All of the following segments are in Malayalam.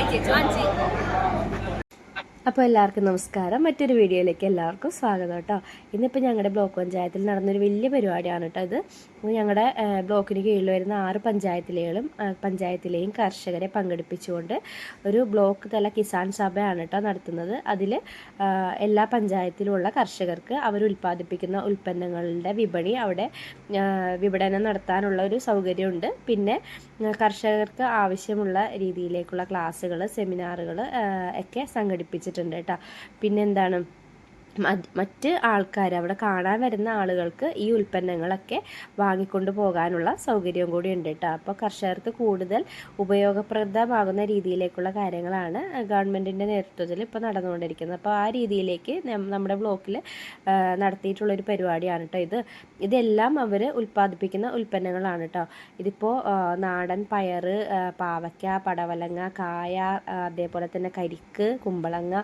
为解决案件。അപ്പോൾ എല്ലാവർക്കും നമസ്കാരം. മറ്റൊരു വീഡിയോയിലേക്ക് എല്ലാവർക്കും സ്വാഗതം കേട്ടോ. ഇന്നിപ്പോൾ ഞങ്ങളുടെ ബ്ലോക്ക് പഞ്ചായത്തിൽ നടന്നൊരു വലിയ പരിപാടിയാണ് കേട്ടോ ഇത്. ഞങ്ങളുടെ ബ്ലോക്കിന് കീഴിൽ വരുന്ന ആറ് പഞ്ചായത്തിലെയും പഞ്ചായത്തിലെയും കർഷകരെ പങ്കെടുപ്പിച്ചുകൊണ്ട് ഒരു ബ്ലോക്ക് തല കിസാൻ സഭയാണ് കേട്ടോ നടത്തുന്നത്. അതിൽ എല്ലാ പഞ്ചായത്തിലുമുള്ള കർഷകർക്ക് അവർ ഉൽപ്പാദിപ്പിക്കുന്ന ഉൽപ്പന്നങ്ങളുടെ വിപണി അവിടെ വിപണനം നടത്താനുള്ള ഒരു സൗകര്യമുണ്ട്. പിന്നെ കർഷകർക്ക് ആവശ്യമുള്ള രീതിയിലേക്കുള്ള ക്ലാസ്സുകൾ സെമിനാറുകൾ ഒക്കെ സംഘടിപ്പിച്ചിട്ടുണ്ട് കേട്ടോ. പിന്നെ എന്താണ് മറ്റ് ആൾക്കാർ അവിടെ കാണാൻ വരുന്ന ആളുകൾക്ക് ഈ ഉൽപ്പന്നങ്ങളൊക്കെ വാങ്ങിക്കൊണ്ട് പോകാനുള്ള സൗകര്യം കൂടി ഉണ്ട് കേട്ടോ. അപ്പോൾ കർഷകർക്ക് കൂടുതൽ ഉപയോഗപ്രദമാകുന്ന രീതിയിലേക്കുള്ള കാര്യങ്ങളാണ് ഗവൺമെന്റിന്റെ നേതൃത്വത്തിൽ ഇപ്പോൾ നടന്നുകൊണ്ടിരിക്കുന്നത്. അപ്പോൾ ആ രീതിയിലേക്ക് നമ്മുടെ ബ്ലോക്കിൽ നടത്തിയിട്ടുള്ളൊരു പരിപാടിയാണ് കേട്ടോ ഇത്. ഇതെല്ലാം അവർ ഉൽപ്പാദിപ്പിക്കുന്ന ഉൽപ്പന്നങ്ങളാണ് കേട്ടോ. ഇതിപ്പോൾ നാടൻ പയർ പാവയ്ക്ക പടവലങ്ങ കായ അതേപോലെ തന്നെ കരിക്ക് കുമ്പളങ്ങ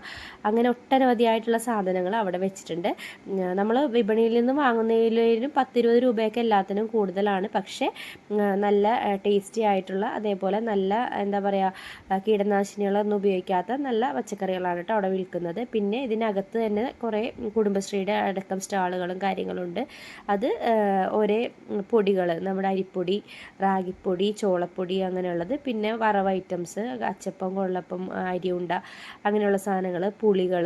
അങ്ങനെ ഒട്ടനവധിയായിട്ടുള്ള സാധനങ്ങൾ അവിടെ വെച്ചിട്ടുണ്ട്. നമ്മൾ വിപണിയിൽ നിന്ന് വാങ്ങുന്നതിലും പത്തിരുപത് രൂപയൊക്കെ എല്ലാത്തിനും കൂടുതലാണ്. പക്ഷേ നല്ല ടേസ്റ്റി ആയിട്ടുള്ള അതേപോലെ നല്ല എന്താ പറയുക കീടനാശിനികളൊന്നും ഉപയോഗിക്കാത്ത നല്ല പച്ചക്കറികളാണ് കേട്ടോ അവിടെ വിൽക്കുന്നത്. പിന്നെ ഇതിനകത്ത് തന്നെ കുറേ കുടുംബശ്രീയുടെ അടക്കം സ്റ്റാളുകളും കാര്യങ്ങളുണ്ട്. അത് ഒരേ പൊടികൾ നമ്മുടെ അരിപ്പൊടി റാഗിപ്പൊടി ചോളപ്പൊടി അങ്ങനെയുള്ളത്. പിന്നെ വറവ് ഐറ്റംസ് അച്ചപ്പം കൊള്ളപ്പം അരിയുണ്ട അങ്ങനെയുള്ള സാധനങ്ങൾ പുളികൾ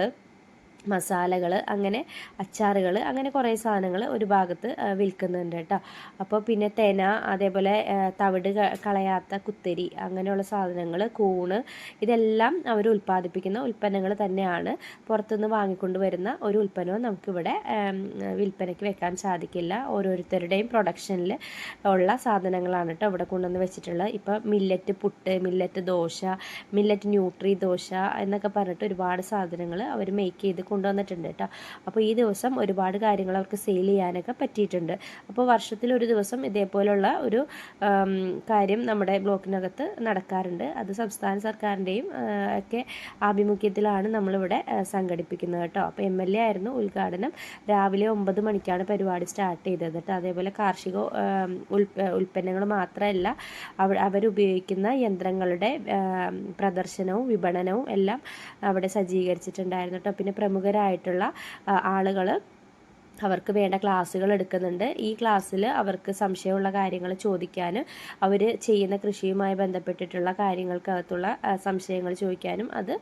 മസാലകൾ അങ്ങനെ അച്ചാറുകൾ അങ്ങനെ കുറേ സാധനങ്ങൾ ഒരു ഭാഗത്ത് വിൽക്കുന്നുണ്ട് കേട്ടോ. അപ്പോൾ പിന്നെ തേന അതേപോലെ തവിട് കളയാത്ത കുത്തരി അങ്ങനെയുള്ള സാധനങ്ങൾ കൂണ് ഇതെല്ലാം അവർ ഉൽപ്പാദിപ്പിക്കുന്ന ഉൽപ്പന്നങ്ങൾ തന്നെയാണ് പുറത്തുനിന്ന് വാങ്ങിക്കൊണ്ട് വരുന്ന ഒരു ഉൽപ്പന്നവും നമുക്കിവിടെ വിൽപ്പനയ്ക്ക് വെക്കാൻ സാധിക്കില്ല. ഓരോരുത്തരുടെയും പ്രൊഡക്ഷനിൽ ഉള്ള സാധനങ്ങളാണ് കേട്ടോ ഇവിടെ കൊണ്ടുവന്ന് വെച്ചിട്ടുള്ളത്. ഇപ്പോൾ millet puttu millet dosa millet nutri dosa എന്നൊക്കെ പറഞ്ഞിട്ട് ഒരുപാട് സാധനങ്ങൾ അവർ മേക്ക് ചെയ്ത് കൊണ്ടുവന്നിട്ടുണ്ട് കേട്ടോ. അപ്പോൾ ഈ ദിവസം ഒരുപാട് കാര്യങ്ങൾ അവർക്ക് സെയിൽ ചെയ്യാനൊക്കെ പറ്റിയിട്ടുണ്ട്. അപ്പോൾ വർഷത്തിൽ ഒരു ദിവസം ഇതേപോലുള്ള ഒരു കാര്യം നമ്മുടെ ബ്ലോക്കിനകത്ത് നടക്കാറുണ്ട്. അത് സംസ്ഥാന സർക്കാരിന്റെയും ഒക്കെ ആഭിമുഖ്യത്തിലാണ് നമ്മളിവിടെ സംഘടിപ്പിക്കുന്നത് കേട്ടോ. അപ്പോൾ എം എൽ എ ആയിരുന്നു ഉദ്ഘാടനം. രാവിലെ ഒമ്പത് മണിക്കാണ് പരിപാടി സ്റ്റാർട്ട് ചെയ്തത് കേട്ടോ. അതേപോലെ കാർഷിക ഉൽപ്പന്നങ്ങൾ മാത്രമല്ല അവ അവരുപയോഗിക്കുന്ന യന്ത്രങ്ങളുടെ പ്രദർശനവും വിപണനവും എല്ലാം അവിടെ സജ്ജീകരിച്ചിട്ടുണ്ടായിരുന്നു കേട്ടോ. പിന്നെ പ്രമുഖരായിട്ടുള്ള ആളുകൾ അവർക്ക് വേണ്ട ക്ലാസ്സുകൾ എടുക്കുന്നുണ്ട്. ഈ ക്ലാസ്സിൽ അവർക്ക് സംശയമുള്ള കാര്യങ്ങൾ ചോദിക്കാനും അവർ ചെയ്യുന്ന കൃഷിയുമായി ബന്ധപ്പെട്ടിട്ടുള്ള കാര്യങ്ങൾക്കകത്തുള്ള സംശയങ്ങൾ ചോദിക്കാനും അത്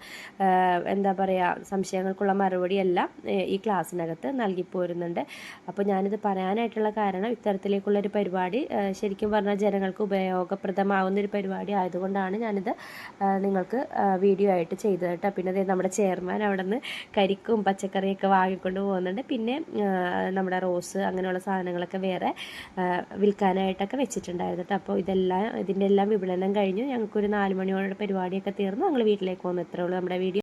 എന്താ പറയുക സംശയങ്ങൾക്കുള്ള മറുപടി എല്ലാം ഏ, ഈ ക്ലാസ്സിനകത്ത് നൽകി പോരുന്നുണ്ട്. അപ്പോൾ ഞാനിത് പറയാനായിട്ടുള്ള കാരണം ഇത്തരത്തിലേക്കുള്ള ഒരു പരിപാടി ശരിക്കും പറഞ്ഞാൽ ജനങ്ങൾക്ക് ഉപയോഗപ്രദമാവുന്ന ഒരു പരിപാടി ആയതുകൊണ്ടാണ് ഞാനിത് നിങ്ങൾക്ക് വീഡിയോ ആയിട്ട് ചെയ്തത് കേട്ടോ. പിന്നെ നമ്മുടെ ചെയർമാൻ അവിടെ നിന്ന് കരിക്കും പച്ചക്കറിയൊക്കെ വാങ്ങിക്കൊണ്ട് പോകുന്നുണ്ട്. പിന്നെ നമ്മുടെ റോസ് അങ്ങനെയുള്ള സാധനങ്ങളൊക്കെ വേറെ വിൽക്കാനായിട്ടൊക്കെ വെച്ചിട്ടുണ്ടായിരുന്നു കേട്ടോ അപ്പോൾ ഇതെല്ലാം ഇതിന്റെ എല്ലാം വിപണനം കഴിഞ്ഞു. ഞങ്ങൾക്കൊരു നാല് മണിയോടെ പരിപാടിയൊക്കെ തീർന്നു. ഞങ്ങൾ വീട്ടിലേക്ക് പോകുന്നു ഇത്രയുള്ളൂ നമ്മുടെ വീഡിയോ.